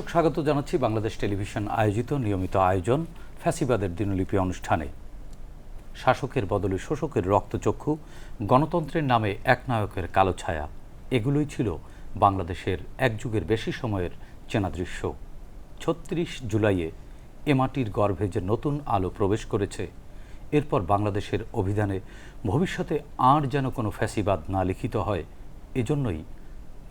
দর্শক, স্বাগত জানাচ্ছি বাংলাদেশ টেলিভিশন আয়োজিত নিয়মিত আয়োজন ফ্যাসিবাদের দিনলিপি অনুষ্ঠানে। শাসকের বদলে শোষকের রক্তচক্ষু, গণতন্ত্রের নামে একনায়কের কালো ছায়া, এগুলোই ছিল বাংলাদেশের এক যুগের বেশি সময়ের চেনা দৃশ্য। ছত্রিশ জুলাইয়ে এ মাটির গর্ভে যে নতুন আলো প্রবেশ করেছে, এরপর বাংলাদেশের অভিধানে ভবিষ্যতে আর যেন কোনো ফ্যাসিবাদ না লিখিত হয়, এজন্যই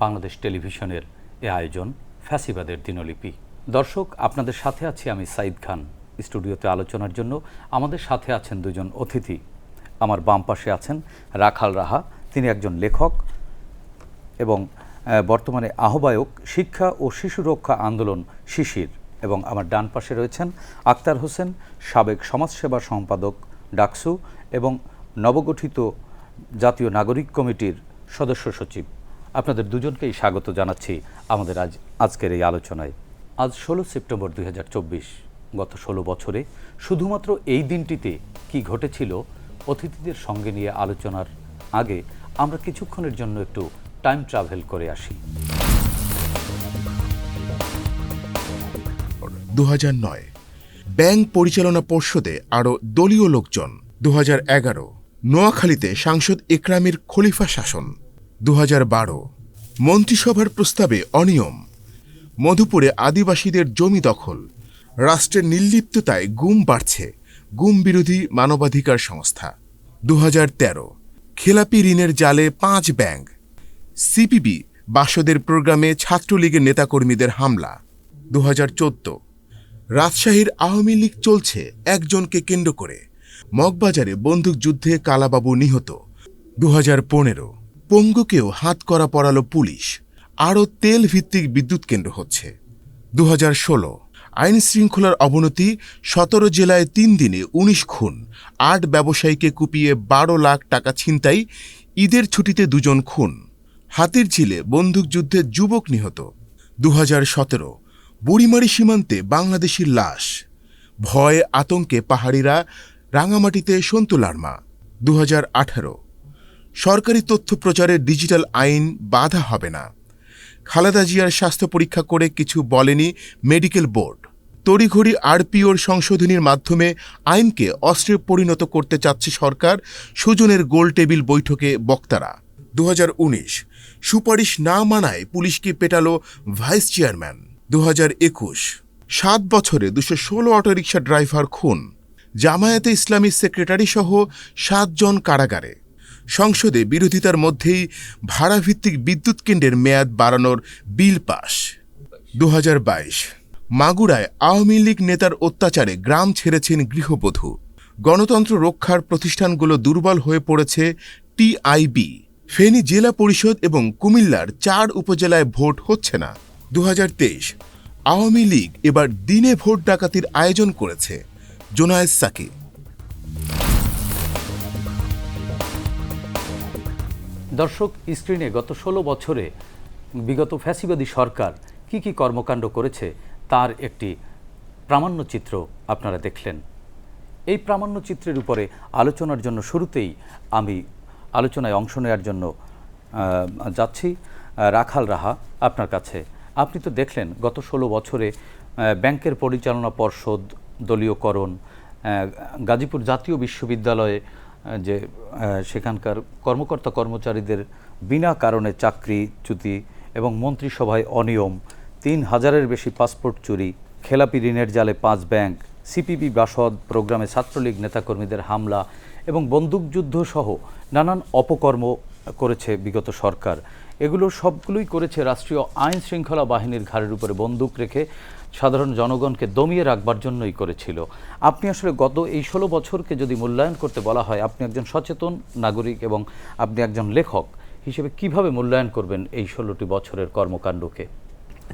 বাংলাদেশ টেলিভিশনের এ আয়োজন ফ্যাসিবাদের দিনলিপি। দর্শক, আপনাদের সাথে আছি আমি সাইদ খান। স্টুডিওতে আলোচনার জন্য আমাদের সাথে আছেন দুজন অতিথি। আমার বাম পাশে আছেন রাখাল রাহা, তিনি একজন লেখক এবং বর্তমানে আহ্বায়ক শিক্ষা ও শিশু রক্ষা আন্দোলন শিশির এবং আমার ডান পাশে রয়েছেন আক্তার হোসেন, সাবেক সমাজসেবা সম্পাদক ডাকসু এবং নবগঠিত জাতীয় নাগরিক কমিটির সদস্য সচিব। আপনাদের দুজনকেই স্বাগত জানাচ্ছি আমাদের আজ, আজকের এই আলোচনায়। আজ ষোলো সেপ্টেম্বর দুই হাজার চব্বিশ, গত ষোলো বছরে শুধুমাত্র এই দিনটিতে কি ঘটেছিল অতিথিদের সঙ্গে নিয়ে আলোচনার আগে আমরা কিছুক্ষণের জন্য একটু টাইম ট্রাভেল করে আসি। দুহাজার নয়, ব্যাংক পরিচালনা পর্ষদে আরও দলীয় লোকজন। দু হাজার এগারো, নোয়াখালীতে সাংসদ একরামের খলিফা শাসন। দু হাজার বারো। মন্ত্রিসভার প্রস্তাবে অনিয়ম। মধুপুরে আদিবাসীদের জমি দখল। রাষ্ট্রের নির্লিপ্ততায় গুম বাড়ছে গুম বিরোধী মানবাধিকার সংস্থা। দু হাজার তেরো। খেলাপি ঋণের জালে পাঁচ ব্যাংক। সিপিবি বাসদের প্রোগ্রামে ছাত্রলীগের নেতাকর্মীদের হামলা। দু হাজার চোদ্দ। রাজশাহীর আওয়ামী লীগ চলছে একজনকে কেন্দ্র করে। মগবাজারে বন্দুকযুদ্ধে কালাবাবু নিহত। দু হাজার পনেরো। পঙ্গুকেও হাত করা পড়ালো পুলিশ। আরও তেল ভিত্তিক বিদ্যুৎ কেন্দ্র হচ্ছে। দু হাজার ষোলো আইন শৃঙ্খলার অবনতি, সতেরো জেলায় তিন দিনে ১৯ খুন, আট ব্যবসায়ীকে কুপিয়ে বারো লাখ টাকা ছিনতাই, ঈদের ছুটিতে দুজন খুন। হাতির ঝিলে বন্দুকযুদ্ধে যুবক নিহত। দু সতেরো বুড়িমারি সীমান্তে বাংলাদেশির লাশ। ভয়ে আতঙ্কে পাহাড়িরা রাঙামাটিতে সন্তু লার্মা। দু সরকারি তথ্য প্রচারের ডিজিটাল আইন বাধা হবে না। খালেদা জিয়ার স্বাস্থ্য পরীক্ষা করে কিছু বলেনি মেডিকেল বোর্ড। তড়িঘড়ি আরপিওর সংশোধনীর মাধ্যমে আইনকে অস্ত্রে পরিণত করতে চাচ্ছে সরকার, সুজনের গোল টেবিল বৈঠকে বক্তারা। দু হাজার উনিশ, সুপারিশ না মানায় পুলিশকে পেটাল ভাইস চেয়ারম্যান। দু সাত বছরে দুশো ষোলো অটোরিকশা ড্রাইভার খুন। জামায়াতে ইসলামী সেক্রেটারি সহ সাতজন কারাগারে। সংসদে বিরোধিতার মধ্যেই ভাড়াভিত্তিক বিদ্যুৎ কেন্দ্রের মেয়াদ বাড়ানোর বিল পাস। দু মাগুরায় আওয়ামী লীগ নেতার অত্যাচারে গ্রাম ছেড়েছেন গৃহবধূ। গণতন্ত্র রক্ষার প্রতিষ্ঠানগুলো দুর্বল হয়ে পড়েছে টিআইবি ফেনী জেলা পরিষদ এবং কুমিল্লার চার উপজেলায় ভোট হচ্ছে না। দু হাজার তেইশ, আওয়ামী লীগ এবার দিনে ভোট ডাকাতির আয়োজন করেছে। জোনায়েদ সাকি দর্শক, স্ক্রিনে গত ষোলো বছরে বিগত ফ্যাসিবাদী সরকার কি কি কর্মকাণ্ড করেছে তার একটি প্রামাণ্য চিত্র আপনারা দেখলেন। এই প্রামাণ্য চিত্রের উপরে আলোচনার জন্য শুরুতেই আমি আলোচনায় অংশ নেওয়ার জন্য যাচ্ছি। রাখাল রাহা আপনার কাছে। আপনি তো দেখলেন গত ষোলো বছরে ব্যাংকের পরিচালনা পর্ষদ, দলীয়করণ গাজীপুর জাতীয় বিশ্ববিদ্যালয়ে যে সেখানকার কর্মকর্তা কর্মচারীদের বিনা কারণে চাকরি চ্যুতি এবং মন্ত্রিসভায় অনিয়ম, তিন হাজারের বেশি পাসপোর্ট চুরি, খেলাপি ঋণের জালে পাঁচ ব্যাংক, সিপিবি বাসদ প্রোগ্রামে ছাত্রলীগ নেতাকর্মীদের হামলা এবং বন্দুকযুদ্ধ সহ নানান অপকর্ম করেছে বিগত সরকার। এগুলো সবগুলোই করেছে রাষ্ট্রীয় আইন শৃঙ্খলা বাহিনীর ঘাড়ের উপরে বন্দুক রেখে সাধারণ জনগণকে দমিয়ে রাখবার জন্যই করেছিল। আপনি আসলে গত এই ষোলো বছরকে যদি মূল্যায়ন করতে বলা হয় আপনি একজন সচেতন নাগরিক এবং আপনি একজন লেখক হিসেবে কীভাবে মূল্যায়ন করবেন এই ষোলোটি বছরের কর্মকাণ্ডকে?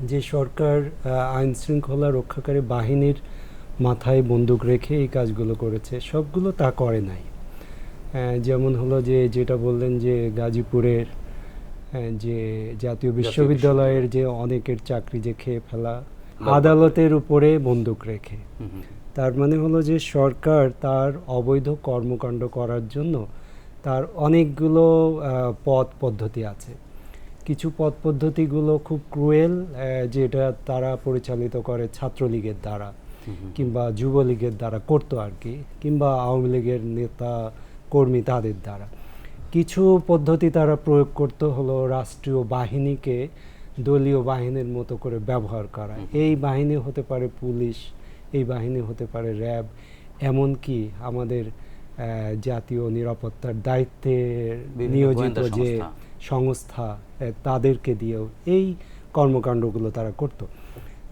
যে সরকার আইন শৃঙ্খলা রক্ষাকারী বাহিনীর মাথায় বন্দুক রেখে এই কাজগুলো করেছে সবগুলো তা করে নাই। যেমন হলো যে যেটা বললেন যে গাজীপুরের যে জাতীয় বিশ্ববিদ্যালয়ের যে অনেকের চাকরি যে খেয়ে ফেলা আদালতের উপরে বন্দুক রেখে। তার মানে হলো যে সরকার তার অবৈধ কর্মকাণ্ড করার জন্য তার অনেকগুলো পথ পদ্ধতি আছে। কিছু পথ পদ্ধতিগুলো খুব ক্রুয়েল যেটা তারা পরিচালিত করে ছাত্রলীগের দ্বারা কিংবা যুবলীগের দ্বারা করতো আর কি কিংবা আওয়ামী লীগের নেতা কর্মী তাদের দ্বারা। কিছু পদ্ধতি তারা প্রয়োগ করতে হলো রাষ্ট্রীয় বাহিনীকে দলীয় বাহিনীর মতো করে ব্যবহার করা। এই বাহিনী হতে পারে পুলিশ এই বাহিনী হতে পারে র্যাব এমনকি আমাদের জাতীয় নিরাপত্তার দায়িত্বে নিয়োজিত যে সংস্থা। তাদেরকে দিয়েও এই কর্মকাণ্ডগুলো তারা করত।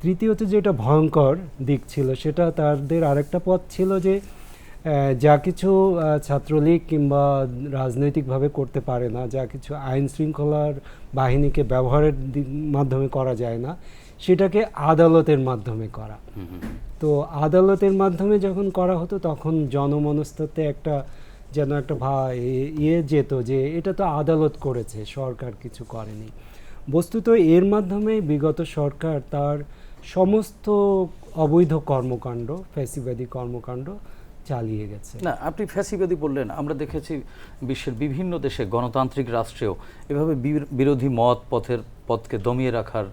তৃতীয়ত যেটা ভয়ঙ্কর দিক ছিল সেটা তাদের আরেকটা পথ ছিল যে যা কিছু ছাত্রলীগ কিংবা রাজনৈতিকভাবে করতে পারে না যা কিছু আইন শৃঙ্খলার বাহিনীকে ব্যবহারের মাধ্যমে করা যায় না সেটাকে আদালতের মাধ্যমে করা। তো আদালতের মাধ্যমে যখন করা হতো তখন জনমনস্তত্বে একটা যেন একটা ভা ইয়ে যেত যে এটা তো আদালত করেছে সরকার কিছু করেনি বস্তুত এর মাধ্যমে বিগত সরকার তার সমস্ত অবৈধ কর্মকাণ্ড ফ্যাসিবাদী কর্মকাণ্ড চালিয়ে গেছে। না আপনি ফ্যাসিবাদী বললেন আমরা দেখেছি বিশ্বের বিভিন্ন দেশে গণতান্ত্রিক রাষ্ট্রেও এভাবে বির- বিরোধী মত পথের পথকে দমিয়ে রাখার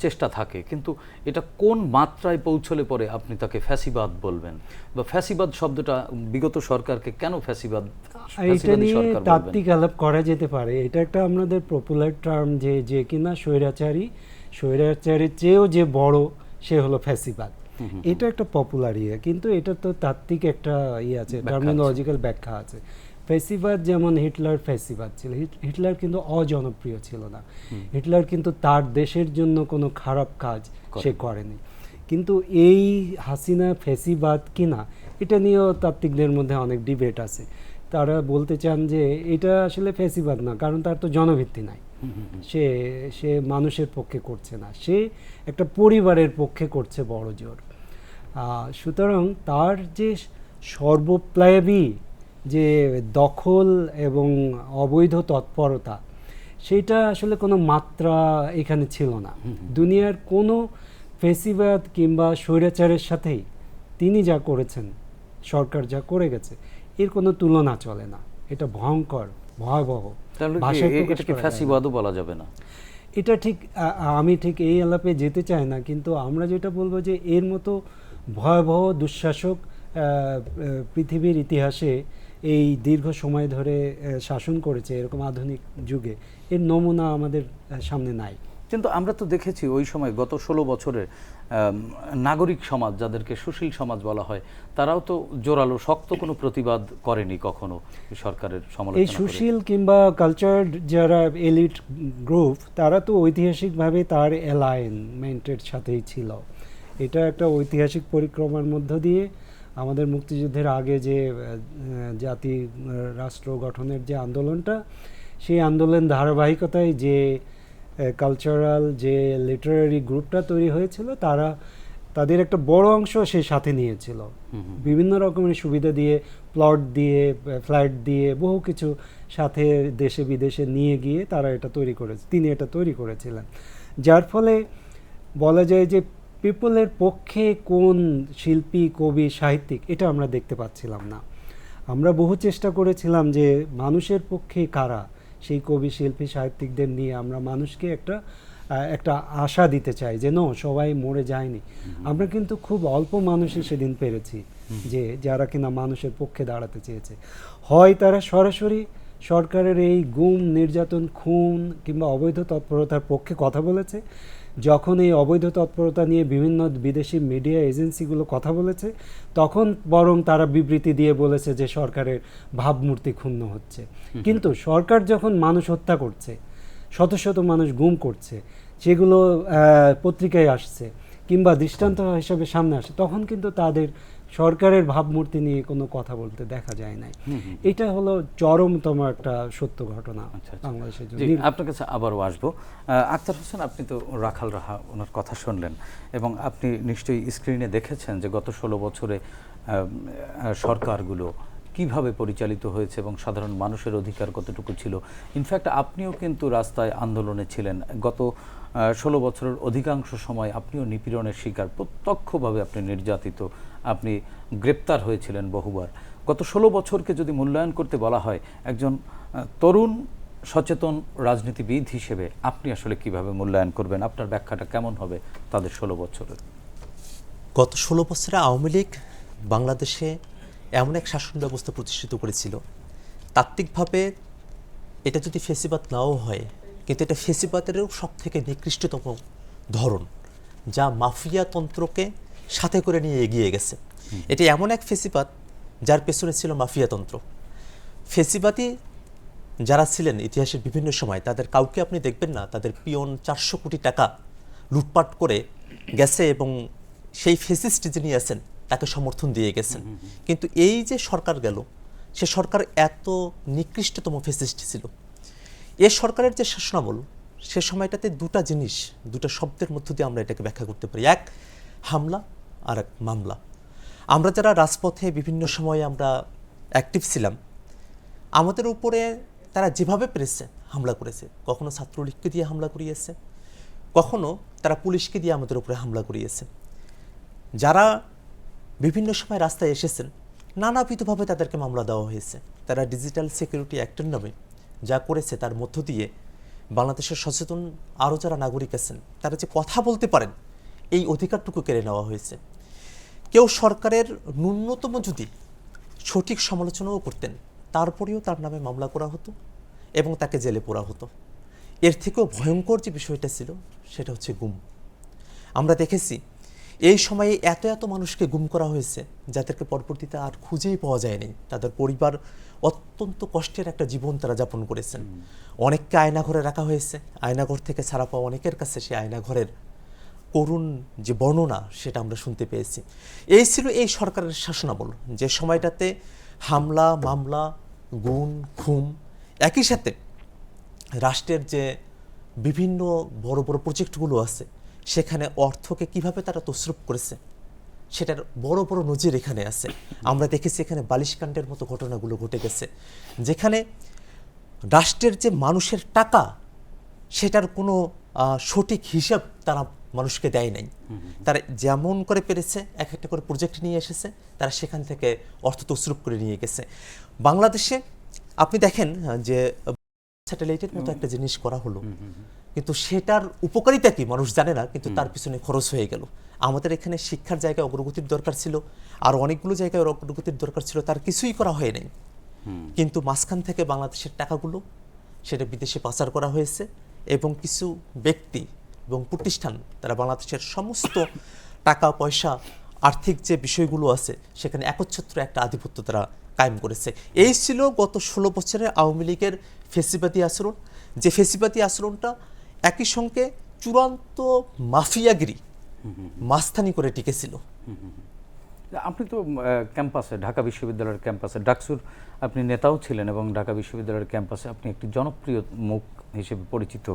চেষ্টা থাকে। কিন্তু এটা কোন মাত্রায় পৌঁছলে পরে আপনি তাকে ফ্যাসিবাদ বলবেন? বা ফ্যাসিবাদ শব্দটা বিগত সরকারকে কেন ফ্যাসিবাদ ফ্যাসিবাদী নিয়ে তাত্ত্বিক আলাপ করা যেতে পারে। এটা একটা আমাদের পপুলার টার্ম যে যে কিনা স্বৈরাচারী স্বৈরাচারীর চেয়েও যে বড় সে হলো ফ্যাসিবাদ। এটা একটা পপুলার ইয়ে কিন্তু এটা তো তাত্ত্বিক একটা ইয়ে আছে টার্মিনোলজিক্যাল ব্যাখ্যা আছে। ফেসিবাদ যেমন হিটলার ফেসিবাদ ছিল হিটলার কিন্তু অজনপ্রিয় ছিল না। হিটলার কিন্তু তার দেশের জন্য কোনো খারাপ কাজ সে করেনি। কিন্তু এই হাসিনা ফেসিবাদ কিনা এটা নিয়েও তাত্ত্বিকদের মধ্যে অনেক ডিবেট আছে। তারা বলতে চান যে এটা আসলে ফেসিবাদ না কারণ তার তো জনভিত্তি নাই। সে সে মানুষের পক্ষে করছে না। সে একটা পরিবারের পক্ষে করছে বড় জোর। সুতরাং তার যে সর্বপ্লাবী যে দখল এবং অবৈধ তৎপরতা সেটা আসলে কোনো মাত্রা এখানে ছিল না। দুনিয়ার কোনো ফেসিবাদ কিংবা স্বৈরাচারের সাথেই তিনি যা করেছেন সরকার যা করে গেছে এর কোনো তুলনা চলে না। এটা ভয়ঙ্কর ভয়াবহ। তাহলে কি ভাষায় এ- প্রকাশ এটাকে করা যায় না। ফ্যাসিবাদও বলা যাবে না এটা ঠিক আমি ঠিক এই আলাপে যেতে চাই না কিন্তু আমরা যেটা বলব যে এর মতো ভয়াবহ দুঃশাসক পৃথিবীর ইতিহাসে এই দীর্ঘ সময় ধরে শাসন করেছে এরকম আধুনিক যুগে এর নমুনা আমাদের সামনে নাই কিন্তু আমরা তো দেখেছি ওই সময় গত ষোলো বছরের নাগরিক সমাজ যাদেরকে সুশীল সমাজ বলা হয় তারাও তো জোরালো শক্ত কোনো প্রতিবাদ করেনি কখনো এই সরকারের এই সমালোচনা করে। সুশীল কিংবা কালচার যারা এলিট গ্রুপ তারা তো ঐতিহাসিকভাবে তার অ্যালাইনমেন্টের সাথেই ছিল এটা একটা ঐতিহাসিক পরিক্রমার মধ্য দিয়ে আমাদের মুক্তিযুদ্ধের আগে যে জাতি রাষ্ট্র গঠনের যে আন্দোলনটা সেই আন্দোলন ধারাবাহিকতায় যে কালচারাল যে লিটারারি গ্রুপটা তৈরি হয়েছিল তারা তাদের একটা বড় অংশ সে সাথে নিয়েছিল। বিভিন্ন রকমের সুবিধা দিয়ে প্লট দিয়ে ফ্ল্যাট দিয়ে বহু কিছু সাথে দেশে বিদেশে নিয়ে গিয়ে তারা এটা তৈরি করেছে তিনি এটা তৈরি করেছিলেন। যার ফলে বলা যায় যে পিপলের পক্ষে কোন শিল্পী কবি সাহিত্যিক এটা আমরা দেখতে পাচ্ছিলাম না। আমরা বহু চেষ্টা করেছিলাম যে মানুষের পক্ষে কারা সেই কবি শিল্পী সাহিত্যিকদের নিয়ে আমরা মানুষকে একটা একটা আশা দিতে চাই যে নো সবাই মরে যায়নি। আমরা কিন্তু খুব অল্প মানুষই সেদিন পেরেছি যে যারা কিনা মানুষের পক্ষে দাঁড়াতে চেয়েছে। হয় তারা সরাসরি সরকারের এই গুম নির্যাতন খুন কিংবা অবৈধ তৎপরতার পক্ষে কথা বলেছে যখন এই অবৈধ তৎপরতা নিয়ে বিভিন্ন বিদেশি মিডিয়া এজেন্সিগুলো কথা বলেছে তখন বরং তারা বিবৃতি দিয়ে বলেছে যে সরকারের ভাবমূর্তি ক্ষুণ্ণ হচ্ছে। কিন্তু সরকার যখন মানুষ হত্যা করছে শত শত মানুষ গুম করছে সেগুলো পত্রিকায় আসছে কিংবা দৃষ্টান্ত হিসাবে সামনে আসে তখন কিন্তু তাদের সরকারের ভাবমূর্তি নিয়ে কোনো কথা বলতে দেখা যায় নাই। এটা হলো চরমতম একটা সত্য ঘটনা আচ্ছা, আচ্ছা। বাংলাদেশের জন্য। আপনার কাছে আবারও আসব। আহ, আখতার হোসেন আপনি তো রাখাল রাহা ওনার কথা শুনলেন এবং আপনি নিশ্চয়ই স্ক্রিনে দেখেছেন যে গত ষোলো বছরে সরকারগুলো কীভাবে পরিচালিত হয়েছে এবং সাধারণ মানুষের অধিকার কতটুকু ছিল। ইনফ্যাক্ট আপনিও কিন্তু রাস্তায় আন্দোলনে ছিলেন। গত ষোলো বছরের অধিকাংশ সময় আপনিও নিপীড়নের শিকার। প্রত্যক্ষভাবে আপনি নির্যাতিত। আপনি গ্রেপ্তার হয়েছিলেন বহুবার। গত ষোলো বছরকে যদি মূল্যায়ন করতে বলা হয়, একজন তরুণ সচেতন রাজনীতিবিদ হিসেবে আপনি আসলে কীভাবে মূল্যায়ন করবেন? আপনার ব্যাখ্যাটা কেমন হবে তাদের ষোলো বছরের? গত ষোলো বছরে আওয়ামী লীগ বাংলাদেশে এমন এক শাসন ব্যবস্থা প্রতিষ্ঠিত করেছিল। তাত্ত্বিকভাবে এটা যদি ফেসিবাদ নাও হয়, কিন্তু এটা ফেসিবাদেরও সব থেকে নিকৃষ্টতম ধরন, যা মাফিয়া তন্ত্রকে সাথে করে নিয়ে এগিয়ে গেছে। এটি এমন এক ফেসিবাদ যার পেছনে ছিল মাফিয়া তন্ত্র। ফেসিবাদী যারা ছিলেন ইতিহাসের বিভিন্ন সময় তাদের কাউকে আপনি দেখবেন না তাদের পিয়ন চারশো কোটি টাকা লুটপাট করে গেছে এবং সেই ফেসিস্ট যিনি আছেন তাকে সমর্থন দিয়ে গেছেন। কিন্তু এই যে সরকার গেল সে সরকার এত নিকৃষ্টতম ফেসিস্ট ছিল। এ সরকারের যে শাসনামল সে সময়টাতে দুটা জিনিস দুটো শব্দের মধ্য দিয়ে আমরা এটাকে ব্যাখ্যা করতে পারি। এক হামলা আর এক মামলা। আমরা যারা রাজপথে বিভিন্ন সময়ে আমরা অ্যাক্টিভ ছিলাম, আমাদের উপরে তারা যেভাবে পেরেছে হামলা করেছে, কখনো ছাত্রলীগকে দিয়ে হামলা করিয়েছে, কখনো তারা পুলিশকে দিয়ে আমাদের উপরে হামলা করিয়েছে। যারা বিভিন্ন সময় রাস্তায় এসেছেন, নানাবিধভাবে তাদেরকে মামলা দেওয়া হয়েছে। তারা ডিজিটাল সিকিউরিটি অ্যাক্টের নামে যা করেছে তার মধ্য দিয়ে বাংলাদেশের সচেতন আরও যারা নাগরিক আছেন, তারা যে কথা বলতে পারেন, এই অধিকারটুকু কেড়ে নেওয়া হয়েছে। কেউ সরকারের ন্যূনতম যদি সঠিক সমালোচনাও করতেন, তারপরেও তার নামে মামলা করা হতো এবং তাকে জেলে পোড়া হতো। এর থেকেও ভয়ঙ্কর যে বিষয়টা ছিল, সেটা হচ্ছে গুম। আমরা দেখেছি, এই সময়ে এত এত মানুষকে গুম করা হয়েছে, যাদেরকে পরবর্তীতে আর খুঁজেই পাওয়া যায়নি। তাদের পরিবার অত্যন্ত কষ্টের একটা জীবন তারা যাপন করেছেন। অনেককে আয়নাঘরে রাখা হয়েছে। আয়নাঘর থেকে ছাড়া পাওয়া অনেকের কাছে সেই আয়নাঘরের করুণ যে বর্ণনা সেটা আমরা শুনতে পেয়েছি। এই ছিল এই সরকারের শাসনাবল যে সময়টাতে হামলা, মামলা গুণ খুম একই সাথে রাষ্ট্রের যে বিভিন্ন বড় বড় প্রজেক্টগুলো আছে, সেখানে অর্থকে কীভাবে তারা তসরুপ করেছে, সেটার বড় বড় নজির এখানে আছে। আমরা দেখেছি এখানে বালিশকাণ্ডের মতো ঘটনাগুলো ঘটে গেছে, যেখানে রাষ্ট্রের যে মানুষের টাকা, সেটার কোনো সঠিক হিসাব তারা মানুষকে দেয় নাই। তারা যেমন করে পেরেছে, এক একটা করে প্রজেক্ট নিয়ে এসেছে, তারা সেখান থেকে অর্থ তসরুপ করে নিয়ে গেছে। বাংলাদেশে আপনি দেখেন যে স্যাটেলাইটের মতো একটা জিনিস করা হলো। কিন্তু সেটার উপকারিতা কি মানুষ জানে না, কিন্তু তার পিছনে খরচ হয়ে গেল। আমাদের এখানে শিক্ষার জায়গায় অগ্রগতির দরকার ছিল, আর অনেকগুলো জায়গায় অগ্রগতির দরকার ছিল, তার কিছুই করা হয় নাই। কিন্তু মাঝখান থেকে বাংলাদেশের টাকাগুলো, সেটা বিদেশে পাচার করা হয়েছে এবং কিছু ব্যক্তি এবং প্রতিষ্ঠান, তারা বাংলাদেশের সমস্ত টাকা, পয়সা, আর্থিক যে বিষয়গুলো আছে, সেখানে একচ্ছত্র একটা আধিপত্য তারা কায়েম করেছে। এই ছিল গত ষোলো বছরের আওয়ামী লীগের ফেসিবাদী আচরণ। যে ফেসিবাদী আচরণটা একই সঙ্গে চূড়ান্ত মাফিয়াগিরি মাস্তানি করে টিকেছিল। আপনি তো ক্যাম্পাসে, ঢাকা বিশ্ববিদ্যালয়ের ক্যাম্পাসে, ডাকসুর আপনি নেতাও ছিলেন এবং ঢাকা বিশ্ববিদ্যালয়ের ক্যাম্পাসে আপনি একটি জনপ্রিয় মুখ হিসেবে পরিচিত।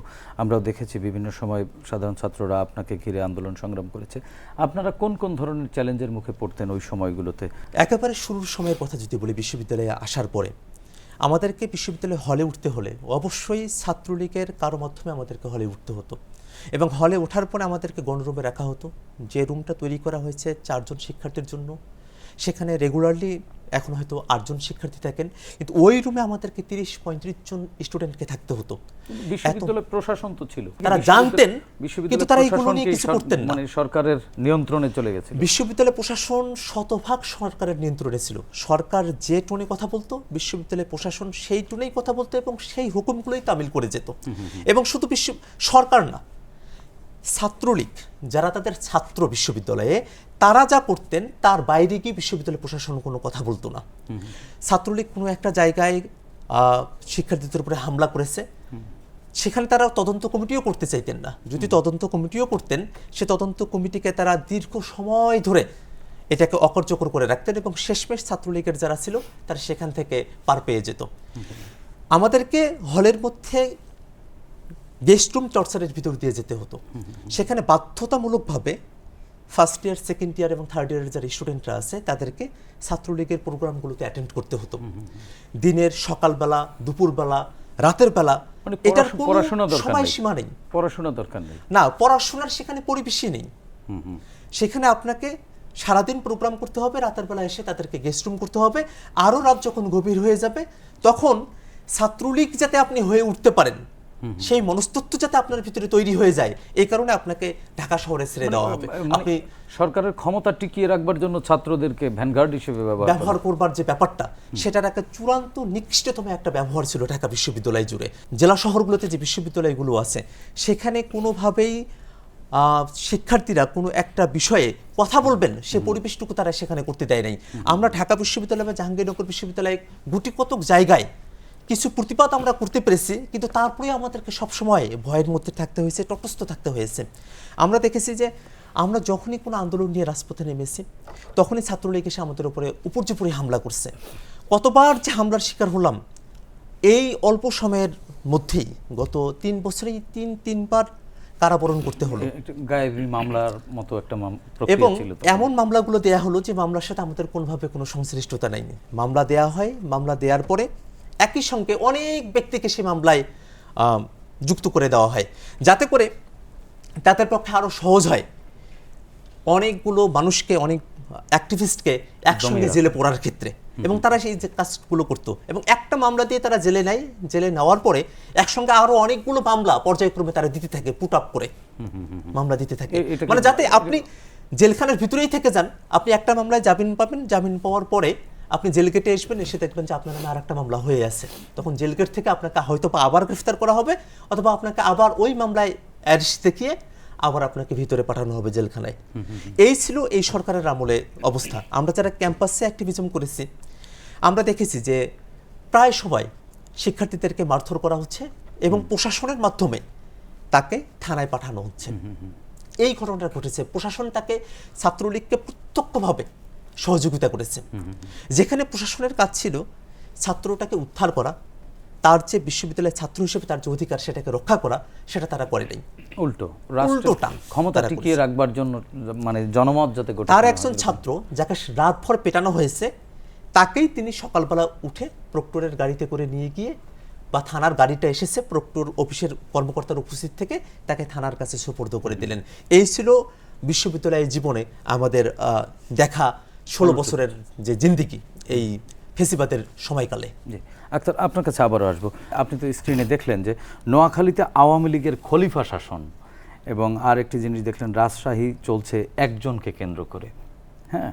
আমরাও দেখেছি বিভিন্ন সময় সাধারণ ছাত্ররা আপনাকে ঘিরে আন্দোলন সংগ্রাম করেছে। আপনারা কোন কোন ধরনের চ্যালেঞ্জের মুখে পড়তেন ওই সময়গুলোতে? একেবারে শুরুর সময়ের কথা যদি বলি বিশ্ববিদ্যালয়ে আসার পরে, আমাদেরকে বিশ্ববিদ্যালয়ে হলে উঠতে হলে অবশ্যই ছাত্রলীগের কারও মাধ্যমে আমাদেরকে হলে উঠতে হতো। এবং হলে ওঠার পরে আমাদেরকে গণরুমে রাখা হতো। যে রুমটা তৈরি করা হয়েছে চারজন শিক্ষার্থীর জন্য, সেখানে রেগুলারলি এখন হয়তো আটজন শিক্ষার্থী থাকেন কিন্তু ওই রুমে আমাদেরকে তিরিশ পঁয়ত্রিশ জন স্টুডেন্টকে থাকতে হতো। বিশ্ববিদ্যালয় প্রশাসন তো ছিল। তারা জানতেন, বিশ্ববিদ্যালয় কিন্তু তারা এগুলো নিয়ে কিছু করতেন না। মানে সরকারের নিয়ন্ত্রণে চলে গেছে বিশ্ববিদ্যালয় প্রশাসন শতভাগ সরকারের নিয়ন্ত্রণে ছিল। সরকার যে টোনে কথা বলতো বিশ্ববিদ্যালয় প্রশাসন সেই টোনেই কথা বলতো এবং সেই হুকুমগুলোই তামিল করে যেত। এবং শুধু বিশ্ব সরকার না ছাত্রলীগ, যারা তাদের ছাত্র বিশ্ববিদ্যালয়ে, তারা যা করতেন, তার বাইরে গিয়ে বিশ্ববিদ্যালয় প্রশাসন কোনো কথা বলতো না। ছাত্রলীগ কোনো একটা জায়গায় শিক্ষার্থীদের উপরে হামলা করেছে। সেখানে তারা তদন্ত কমিটিও করতে চাইতেন না। যদি তদন্ত কমিটিও করতেন, সে তদন্ত কমিটিকে তারা দীর্ঘ সময় ধরে এটাকে অকার্যকর করে রাখতেন এবং শেষমেশ ছাত্রলীগের যারা ছিল, তারা সেখান থেকে পার পেয়ে যেত। আমাদেরকে হলের মধ্যে গেস্ট রুম টর্চারের ভিতর দিয়ে যেতে হতো। সেখানে বাধ্যতামূলকভাবে ফার্স্ট ইয়ার সেকেন্ড ইয়ার এবং থার্ড ইয়ারের যারা স্টুডেন্টরা আছে তাদেরকে ছাত্রলীগের প্রোগ্রামগুলোতে অ্যাটেন্ড করতে হতো। দিনের সকালবেলা দুপুরবেলা রাতের বেলা মানে এটার পড়াশোনা। সময়সীমা নেই। পড়াশোনা দরকার নেই। না পড়াশোনার সেখানে পরিবেশই নেই। সেখানে আপনাকে সারাদিন প্রোগ্রাম করতে হবে রাতের বেলা এসে তাদেরকে গেস্ট রুম করতে হবে। আরও রাত যখন গভীর হয়ে যাবে তখন ছাত্রলীগ যাতে আপনি হয়ে উঠতে পারেন সেই মনস্তত্ব যাতে আপনার ভিতরে তৈরি হয়ে যায় এই কারণে আপনাকে ঢাকা শহরে ছেড়ে দেওয়া হবে। মানে আপনি সরকারের ক্ষমতা টিকিয়ে রাখবার জন্য ছাত্রদেরকে ভ্যানগার্ড হিসেবে ব্যবহার করবার যে ব্যাপারটা সেটার একটা চূড়ান্ত নিকৃষ্টতম একটা ব্যবহার ছিল ঢাকা বিশ্ববিদ্যালয় জুড়ে। জেলা শহরগুলোতে যে বিশ্ববিদ্যালয়গুলো আছে সেখানে কোনোভাবেই আহ, শিক্ষার্থীরা কোনো একটা বিষয়ে কথা বলবেন সে পরিবেশটুকু তারা সেখানে করতে দেয় নাই। আমরা ঢাকা বিশ্ববিদ্যালয় বা জাহাঙ্গীরনগর বিশ্ববিদ্যালয়ে গুটি কতক জায়গায় কিছু প্রতিবাদ আমরা করতে পেরেছি কিন্তু তারপরে আমাদেরকে সবসময় ভয়ের মধ্যে থাকতে হয়েছে তটস্থ থাকতে হয়েছে। আমরা দেখেছি যে আমরা যখনই কোনো আন্দোলন নিয়ে রাজপথে নেমেছি তখনই ছাত্রলীগ এসে আমাদের উপরে উপর্যুপরি হামলা করছে। কতবার যে হামলার শিকার হলাম এই অল্প সময়ের মধ্যেই গত তিন বছরেই তিন তিনবার কারাবরণ করতে হলো। গায়েবী মামলার মতো একটা এবং এমন মামলাগুলো দেয়া হলো যে মামলার সাথে আমাদের কোনোভাবে কোনো সংশ্লিষ্টতা নাই। মামলা দেয়া হয় মামলা দেওয়ার পরে একই সঙ্গে অনেক ব্যক্তিকে সেই মামলায় যুক্ত করে দেওয়া হয়। যাতে করে তাদের পক্ষে আরও সহজ হয়। অনেকগুলো মানুষকে অনেক অ্যাক্টিভিস্টকে একসঙ্গে জেলে পড়ার ক্ষেত্রে। এবং তারা সেই যে কাজগুলো করতো। এবং একটা মামলা দিয়ে তারা জেলে নেয় জেলে নেওয়ার পরে একসঙ্গে আরও অনেকগুলো মামলা পর্যায়ক্রমে তারা দিতে থাকে পুট আপ করে। মামলা দিতে থাকে। মানে যাতে আপনি জেলখানার ভিতরেই থেকে যান আপনি একটা মামলায় জামিন পাবেন। জামিন পাওয়ার পরে আপনি জেল গেটে আসবেন এসে দেখবেন যে আপনার নামে আর একটা মামলা হয়ে আছে। তখন জেল গেট থেকে আপনাকে হয়তো আবার গ্রেফতার করা হবে অথবা আপনাকে আবার ওই মামলায় অ্যারেস্ট দেখিয়ে আবার আপনাকে ভিতরে পাঠানো হবে জেলখানায়। এই ছিল এই সরকারের আমলে অবস্থা। আমরা যারা ক্যাম্পাসে অ্যাক্টিভিজম করেছি আমরা দেখেছি যে প্রায় সবাই শিক্ষার্থীদেরকে মারধর করা হচ্ছে এবং প্রশাসনের মাধ্যমে তাকে থানায় পাঠানো হচ্ছে। এই ঘটনাটা ঘটেছে। প্রশাসন তাকে ছাত্রলীগকে প্রত্যক্ষভাবে সহযোগিতা করেছে। যেখানে প্রশাসনের কাজ ছিল ছাত্রটাকে উদ্ধার করা তার যে বিশ্ববিদ্যালয়ের ছাত্র হিসেবে তার যে অধিকার সেটাকে রক্ষা করা সেটা তারা করে নাই। উল্টো উল্টোটা ক্ষমতা টিকিয়ে রাখবার জন্য মানে জনমত যাতে তার একজন ছাত্র যাকে রাতভর পেটানো হয়েছে তাকেই তিনি সকালবেলা উঠে প্রক্টরের গাড়িতে করে নিয়ে গিয়ে বা থানার গাড়িটা এসেছে প্রক্টর অফিসের কর্মকর্তার উপস্থিত থেকে তাকে থানার কাছে সুপর্দ করে দিলেন। এই ছিল বিশ্ববিদ্যালয়ের জীবনে আমাদের দেখা ষোলো বছরের যে জিন্দিগি এই ফেসিবাদের সময়কালে। জি। আক্তার আপনার কাছে আবারও আসব। আপনি তো স্ক্রিনে দেখলেন যে নোয়াখালীতে আওয়ামী লীগের খলিফা শাসন এবং আর একটি জিনিস দেখলেন রাজশাহী চলছে একজনকে কেন্দ্র করে। হ্যাঁ?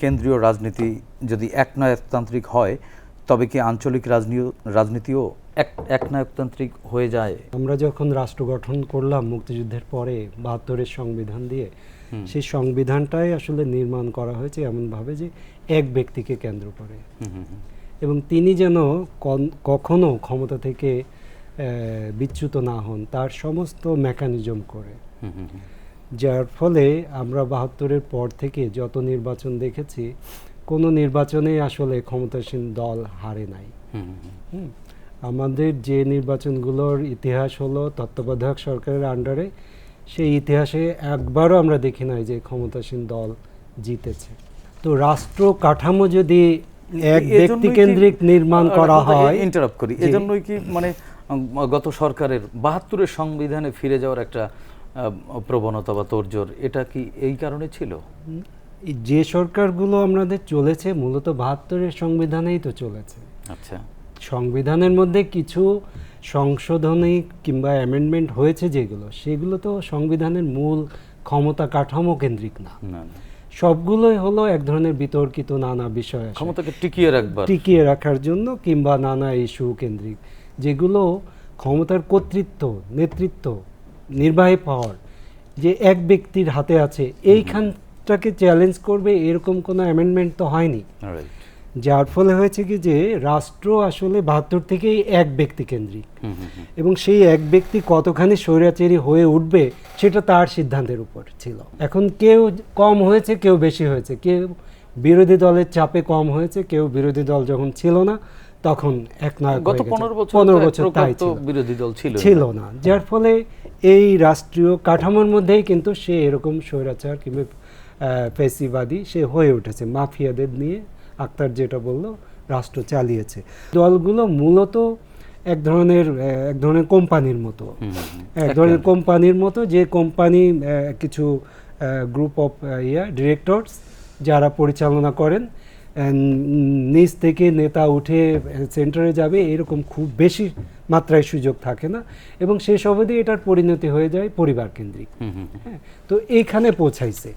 কেন্দ্রীয় রাজনীতি যদি একনায়কতান্ত্রিক হয় তবে কি আঞ্চলিক রাজনীয় রাজনীতিও এক একনায়কতান্ত্রিক হয়ে যায়? আমরা যখন রাষ্ট্র গঠন করলাম মুক্তিযুদ্ধের পরে বাহাত্তরের সংবিধান দিয়ে সেই সংবিধানটাই আসলে নির্মাণ করা হয়েছে এমনভাবে যে এক ব্যক্তিকে কেন্দ্র করে। এবং তিনি যেন কখনো ক্ষমতা থেকে বিচ্যুত না হন তার সমস্ত মেকানিজম করে। যার ফলে আমরা বাহাত্তরের পর থেকে যত নির্বাচন দেখেছি কোনো নির্বাচনে আসলে ক্ষমতাসীন দল হারে নাই। হুম। আমাদের যে নির্বাচনগুলোর ইতিহাস হলো তত্ত্বাবধায়ক সরকারের আন্ডারে সেই ইতিহাসে একবারও আমরা দেখি নাই যে ক্ষমতাসীন দল জিতেছে। তো রাষ্ট্র কাঠামো যদি এক ব্যক্তি কেন্দ্রিক নির্মাণ করা হয় ইন্টারাপ্ট করি। এজন্যই কি মানে গত সরকারের বাহাত্তরের সংবিধানে ফিরে যাওয়ার একটা প্রবণতা বা তোড়জোড় এটা কি এই কারণে ছিল? যে সরকারগুলো আমাদের চলেছে মূলত বাহাত্তরের সংবিধানেই তো চলেছে। আচ্ছা। সংবিধানের মধ্যে কিছু সংশোধনী কিংবা অ্যামেন্ডমেন্ট হয়েছে যেগুলো সেগুলো তো সংবিধানের মূল ক্ষমতা কাঠামো কেন্দ্রিক না। সবগুলোই হলো এক ধরনের বিতর্কিত নানা বিষয় ক্ষমতাকে টিকিয়ে রাখবার। টিকিয়ে রাখার জন্য কিংবা নানা ইস্যু কেন্দ্রিক যেগুলো ক্ষমতার কর্তৃত্ব নেতৃত্ব নির্বাহী পাওয়ার যে এক ব্যক্তির হাতে আছে এইখানটাকে চ্যালেঞ্জ করবে এরকম কোনো অ্যামেন্ডমেন্ট তো হয়নি. যার ফলে হয়েছে কি যে রাষ্ট্র আসলে বাহাত্তর থেকেই এক ব্যক্তি কেন্দ্রিক। এবং সেই এক ব্যক্তি কতখানি স্বৈরাচারী হয়ে উঠবে সেটা তার সিদ্ধান্তের উপর ছিল। এখন কেউ কম হয়েছে কেউ বেশি হয়েছে। কেউ বিরোধী দলের চাপে কম হয়েছে কেউ বিরোধী দল যখন ছিল না তখন এক নায়ক গত পনেরো বছর পনেরো বছর তাই বিরোধী দল ছিল ছিল না। যার ফলে এই রাষ্ট্রীয় কাঠামোর মধ্যেই কিন্তু সে এরকম স্বৈরাচার কিংবা ফেসিবাদী সে হয়ে উঠেছে। মাফিয়াদের নিয়ে আক্তার যেটা বলল রাষ্ট্র চালিয়েছে। দলগুলো মূলত এক ধরনের এক ধরনের কোম্পানির মতো। এক ধরনের কোম্পানির মতো যে কোম্পানি কিছু গ্রুপ অফ ইয়া ডিরেক্টরস যারা পরিচালনা করেন নিচ থেকে নেতা উঠে সেন্টারে যাবে এরকম খুব বেশি মাত্রায় সুযোগ থাকে না। এবং শেষ অবধি এটার পরিণতি হয়ে যায় পরিবার কেন্দ্রিক। হ্যাঁ তো এইখানে পৌঁছাইছে।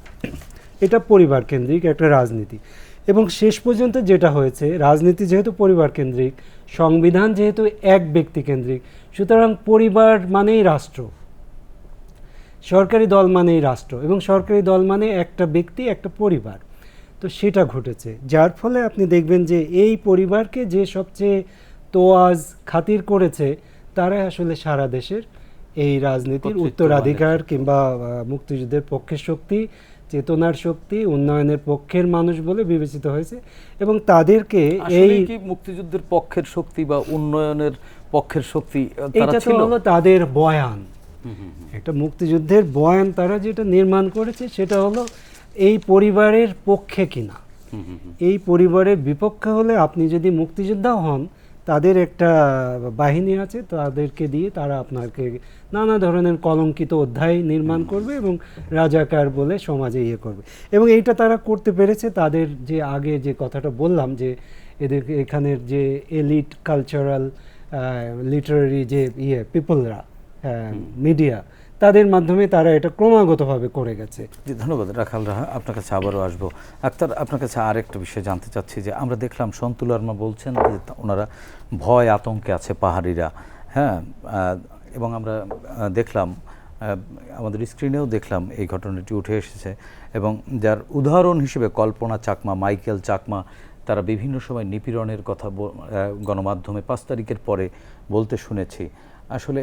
এটা পরিবার কেন্দ্রিক একটা রাজনীতি। এবং শেষ পর্যন্ত যেটা হয়েছে রাজনীতি যেহেতু পরিবার কেন্দ্রিক সংবিধান যেহেতু এক ব্যক্তি কেন্দ্রিক সুতরাং পরিবার মানেই রাষ্ট্র। সরকারি দল মানেই রাষ্ট্র এবং সরকারি দল মানে একটা ব্যক্তি একটা পরিবার। তো সেটা ঘটেছে। যার ফলে আপনি দেখবেন যে এই পরিবারকে যে সবচেয়ে তোয়াজ খাতির করেছে তারাই আসলে সারা দেশের এই রাজনীতির উত্তরাধিকার কিংবা মুক্তিযুদ্ধের পক্ষের শক্তি চেতনার শক্তি উন্নয়নের পক্ষের মানুষ বলে বিবেচিত হয়েছে এবং তাদেরকে এই কি মুক্তিযুদ্ধের পক্ষের শক্তি বা উন্নয়নের পক্ষের শক্তি এটা তো ছিল? হলো তাদের বয়ান। একটা মুক্তিযুদ্ধের বয়ান তারা যেটা নির্মাণ করেছে সেটা হলো এই পরিবারের পক্ষে কিনা। এই পরিবারের বিপক্ষে হলে আপনি যদি মুক্তিযোদ্ধা হন তাদের একটা বাহিনী আছে তাদেরকে দিয়ে তারা আপনাকে নানা ধরনের কলঙ্কিত অধ্যায় নির্মাণ করবে এবং রাজাকার বলে সমাজে ইয়ে করবে। এবং এইটা তারা করতে পেরেছে তাদের যে আগে যে কথাটা বললাম যে এদের এখানের যে এলিট কালচারাল লিটারারি যে ইয়ে পিপলরা মিডিয়া তাদের মাধ্যমে তারা এটা ক্রমাগতভাবে করে গেছে। জি, ধন্যবাদ। রাখাল রাহা, আপনার কাছে আবারও আসব। আক্তার, আপনার কাছে আরেকটা বিষয় জানতে চাচ্ছি যে আমরা দেখলাম সন্তুল আর্মা বলছেন যে ওনারা ভয় আতঙ্কে আছে পাহাড়িরা হ্যাঁ? এবং আমরা দেখলাম আমাদের স্ক্রিনেও দেখলাম এই ঘটনাটি উঠে এসেছে এবং যার উদাহরণ হিসেবে কল্পনা চাকমা, মাইকেল চাকমা, তারা বিভিন্ন সময় নিপীড়নের কথা গণমাধ্যমে পাঁচ তারিখের পরে বলতে শুনেছি। আসলে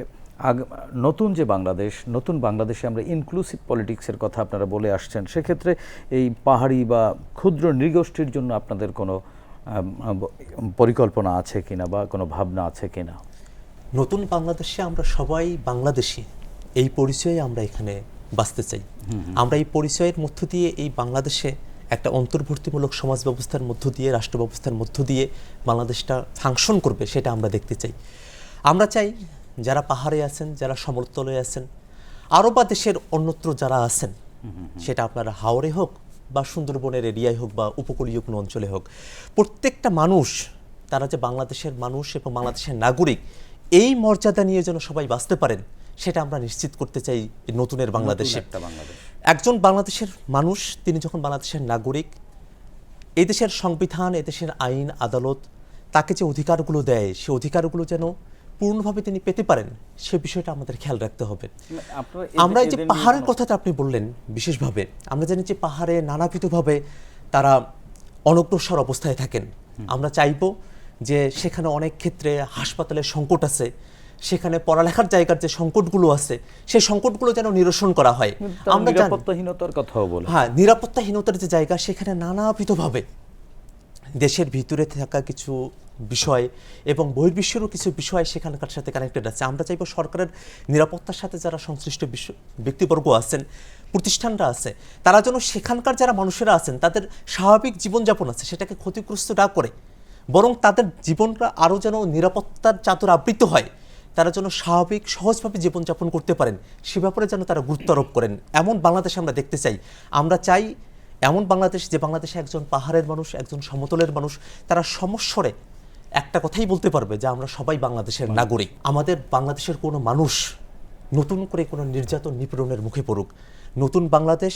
নতুন যে বাংলাদেশ নতুন বাংলাদেশে আমরা ইনক্লুসিভ পলিটিক্সের কথা আপনারা বলে আসছেন সেক্ষেত্রে এই পাহাড়ি বা ক্ষুদ্র নৃগোষ্ঠীর জন্য আপনাদের কোনো পরিকল্পনা আছে কিনা বা কোনো ভাবনা আছে কিনা? নতুন বাংলাদেশে আমরা সবাই বাংলাদেশি এই পরিচয়ে আমরা এখানে বাঁচতে চাই। আমরা এই পরিচয়ের মধ্য দিয়ে এই বাংলাদেশে একটা অন্তর্ভুক্তিমূলক সমাজ ব্যবস্থার মধ্য দিয়ে রাষ্ট্র ব্যবস্থার মধ্য দিয়ে বাংলাদেশটা ফাংশন করবে সেটা আমরা দেখতে চাই। আমরা চাই যারা পাহাড়ে আছেন যারা সমতলে আছেন আরও বা দেশের অন্যত্র যারা আছেন সেটা আপনারা হাওড়ে হোক বা সুন্দরবনের এরিয়ায় হোক বা উপকূলীয় কোনো অঞ্চলে হোক প্রত্যেকটা মানুষ তারা যে বাংলাদেশের মানুষ এবং বাংলাদেশের নাগরিক এই মর্যাদা নিয়ে যেন সবাই বাঁচতে পারেন সেটা আমরা নিশ্চিত করতে চাই নতুনের বাংলাদেশে। একজন বাংলাদেশের মানুষ তিনি যখন বাংলাদেশের নাগরিক এদেশের দেশের সংবিধান এদেশের আইন আদালত তাকে যে অধিকারগুলো দেয় সে অধিকারগুলো যেন পূর্ণভাবে তিনি পেতে পারেন সে বিষয়টা আমাদের খেয়াল রাখতে হবে। আমরা এই যে পাহাড়ের কথাটা আপনি বললেন বিশেষভাবে আমরা জানি যে পাহাড়ে নানাবিধভাবে তারা অনগ্রসর অবস্থায় থাকেন। আমরা চাইব যে সেখানে অনেক ক্ষেত্রে হাসপাতালের সংকট আছে সেখানে পড়ালেখার জায়গার যে সংকটগুলো আছে সেই সংকটগুলো যেন নিরসন করা হয়। আমরা নিরাপত্তাহীনতার কথাও বলে। হ্যাঁ নিরাপত্তাহীনতার যে জায়গা সেখানে নানাবিধভাবে দেশের ভিতরে থাকা কিছু বিষয় এবং বহির্বিশ্বেরও কিছু বিষয় সেখানকার সাথে কানেক্টেড আছে। আমরা চাইব সরকারের নিরাপত্তার সাথে যারা সংশ্লিষ্ট ব্যক্তিবর্গ আছেন, প্রতিষ্ঠানরা আছে, তারা যেন সেখানকার যারা মানুষেরা আছেন, তাদের স্বাভাবিক জীবনযাপন আছে, সেটাকে ক্ষতিগ্রস্ত না করে, বরং তাদের জীবনটা আরও যেন নিরাপত্তার চাদর আবৃত হয়, তারা যেন স্বাভাবিক, সহজভাবে জীবনযাপন করতে পারেন, সে ব্যাপারে যেন তারা গুরুত্ব আরোপ করেন। এমন বাংলাদেশ আমরা দেখতে চাই। আমরা চাই এমন বাংলাদেশ যে বাংলাদেশে একজন পাহাড়ের মানুষ একজন সমতলের মানুষ তারা সমস্বরে একটা কথাই বলতে পারবে যে আমরা সবাই বাংলাদেশের নাগরিক। আমাদের বাংলাদেশের কোনো মানুষ নতুন করে কোনো নির্যাতন নিপীড়নের মুখে পড়ুক। নতুন বাংলাদেশ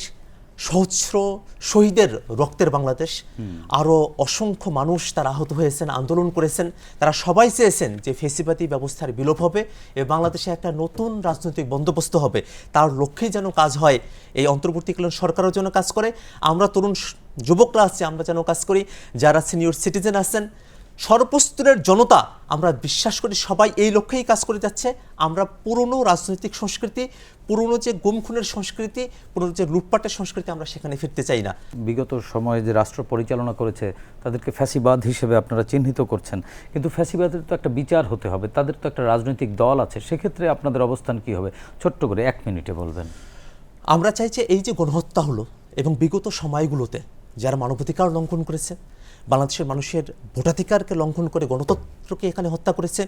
সহস্র শহীদের রক্তের বাংলাদেশ। আরও অসংখ্য মানুষ তারা আহত হয়েছেন আন্দোলন করেছেন। তারা সবাই চেয়েছেন যে ফেসিবাদী ব্যবস্থার বিলোপ হবে এবং বাংলাদেশে একটা নতুন রাজনৈতিক বন্দোবস্ত হবে। তার লক্ষ্যেই যেন কাজ হয় এই অন্তর্বর্তীকালীন সরকারও যেন কাজ করে। আমরা তরুণ যুবকরা আছি আমরা যেন কাজ করি। যারা সিনিয়র সিটিজেন আছেন সর্বস্তরের জনতা আমরা বিশ্বাস করি সবাই এই লক্ষ্যেই কাজ করে যাচ্ছে। আমরা পুরনো রাজনৈতিক সংস্কৃতি পুরনো যে গুম খুনের সংস্কৃতি পুরনো যে লুটপাটের সংস্কৃতি আমরা সেখানে ফিরতে চাই না। বিগত সময়ে যে রাষ্ট্র পরিচালনা করেছে তাদেরকে ফ্যাসিবাদ হিসেবে আপনারা চিহ্নিত করছেন। কিন্তু ফ্যাসিবাদের তো একটা বিচার হতে হবে তাদের তো একটা রাজনৈতিক দল আছে সেক্ষেত্রে আপনাদের অবস্থান কি হবে? ছোট্ট করে এক মিনিটে বলবেন। আমরা চাই যে এই যে গণহত্যা হলো এবং বিগত সময়গুলোতে যারা মানবাধিকার লঙ্ঘন করেছে বাংলাদেশের মানুষের ভোটাধিকারকে লঙ্ঘন করে গণতন্ত্রকে এখানে হত্যা করেছে।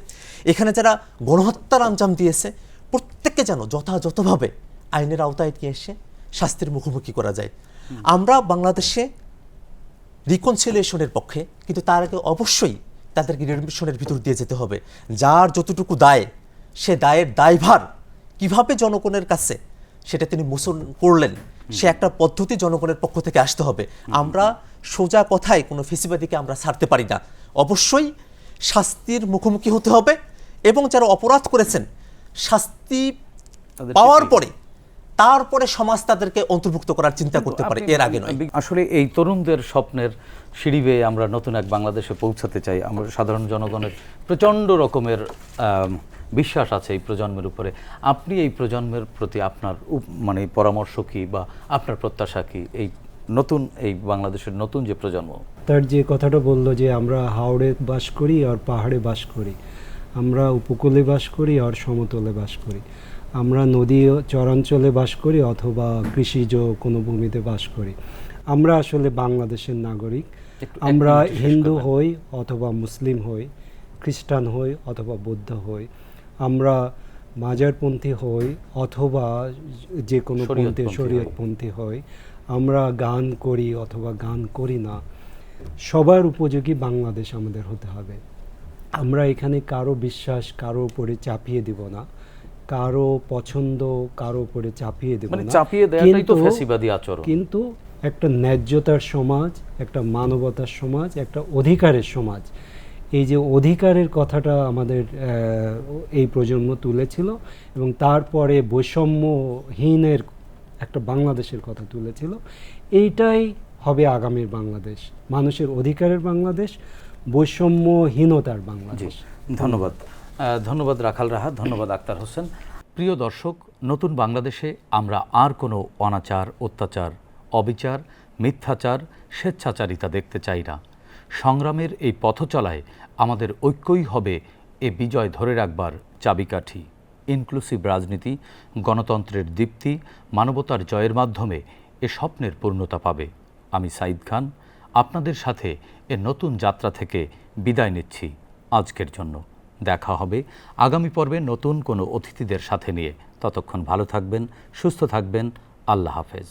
এখানে যারা গণহত্যার আঞ্জাম দিয়েছে, প্রত্যেককে যেন যথাযথভাবে আইনের আওতায় নিয়ে এসে শাস্তির মুখোমুখি করা যায়। আমরা বাংলাদেশে রিকনসিলিয়েশনের পক্ষে, কিন্তু তার আগে অবশ্যই তাদেরকে রিডমিশনের ভিতর দিয়ে যেতে হবে। যার যতটুকু দায়, সে দায়ের দায়ভার কীভাবে জনগণের কাছে, সেটা তিনি মোচন করলেন। সে একটা পদ্ধতি জনগণের পক্ষ থেকে আসতে হবে। আমরা সোজা কথায় কোনো ফেসিবাদীকে আমরা ছাড়তে পারি না। অবশ্যই শাস্তির মুখোমুখি হতে হবে এবং যারা অপরাধ করেছেন শাস্তি পাওয়ার পরে তারপরে সমাজ তাদেরকে অন্তর্ভুক্ত করার চিন্তা করতে পারে। এর আগে নয়। আসলে এই তরুণদের স্বপ্নের সিঁড়ি বেয়ে আমরা নতুন এক বাংলাদেশে পৌঁছাতে চাই। আমরা সাধারণ জনগণের প্রচণ্ড রকমের বিশ্বাস আছে এই প্রজন্মের উপরে। আপনি এই প্রজন্মের প্রতি আপনার মানে পরামর্শ কি বা আপনার প্রত্যাশা কি? এই নতুন এই বাংলাদেশের নতুন যে প্রজন্ম। তার যে কথাটা বলল যে আমরা হাওড়ে বাস করি আর পাহাড়ে বাস করি। আমরা উপকূলে বাস করি আর সমতলে বাস করি। আমরা নদী চরাঞ্চলে বাস করি অথবা কৃষিজ কোনো ভূমিতে বাস করি। আমরা আসলে বাংলাদেশের নাগরিক। আমরা হিন্দু হই অথবা মুসলিম হই খ্রিস্টান হই অথবা বৌদ্ধ হই। আমরা মাজারপন্থী হই অথবা যে কোনো পন্থী শরীয়তপন্থী হই। আমরা গান করি অথবা গান করি না। সবার উপযোগী বাংলাদেশ আমাদের হতে হবে। আমরা এখানে কারও বিশ্বাস কারও উপরে চাপিয়ে দিব না। কারও পছন্দ কারও উপরে চাপিয়ে দেব মানে না। চাপিয়ে দেওয়াটাই তো ফ্যাসিবাদী আচরণ। কিন্তু একটা ন্যায্যতার সমাজ একটা মানবতার সমাজ একটা অধিকারের সমাজ এই যে অধিকারের কথাটা আমাদের এই প্রজন্ম তুলেছিল এবং তারপরে বৈষম্যহীনের একটা বাংলাদেশের কথা তুলেছিল। এইটাই হবে আগামীর বাংলাদেশ। মানুষের অধিকারের বাংলাদেশ, বৈষম্যহীনতার বাংলাদেশ। ধন্যবাদ। ধন্যবাদ রাখাল রাহা, ধন্যবাদ আক্তার হোসেন। প্রিয় দর্শক, নতুন বাংলাদেশে আমরা আর কোনো অনাচার, অত্যাচার, অবিচার, মিথ্যাচার, স্বেচ্ছাচারিতা দেখতে চাই না। সংগ্রামের এই পথচলায় আমাদের ঐক্যই হবে এ বিজয় ধরে রাখবার চাবিকাঠি। ইনক্লুসিভ রাজনীতি, গণতন্ত্রের দীপ্তি, মানবতার জয়ের মাধ্যমে এ স্বপ্নের পূর্ণতা পাবে। আমি সাইদ খান, আপনাদের সাথে এ নতুন যাত্রা থেকে বিদায় নিচ্ছি আজকের জন্য। দেখা হবে আগামী পর্বে নতুন কোনো অতিথিদের সাথে নিয়ে। ততক্ষণ ভালো থাকবেন, সুস্থ থাকবেন, আল্লাহ হাফেজ।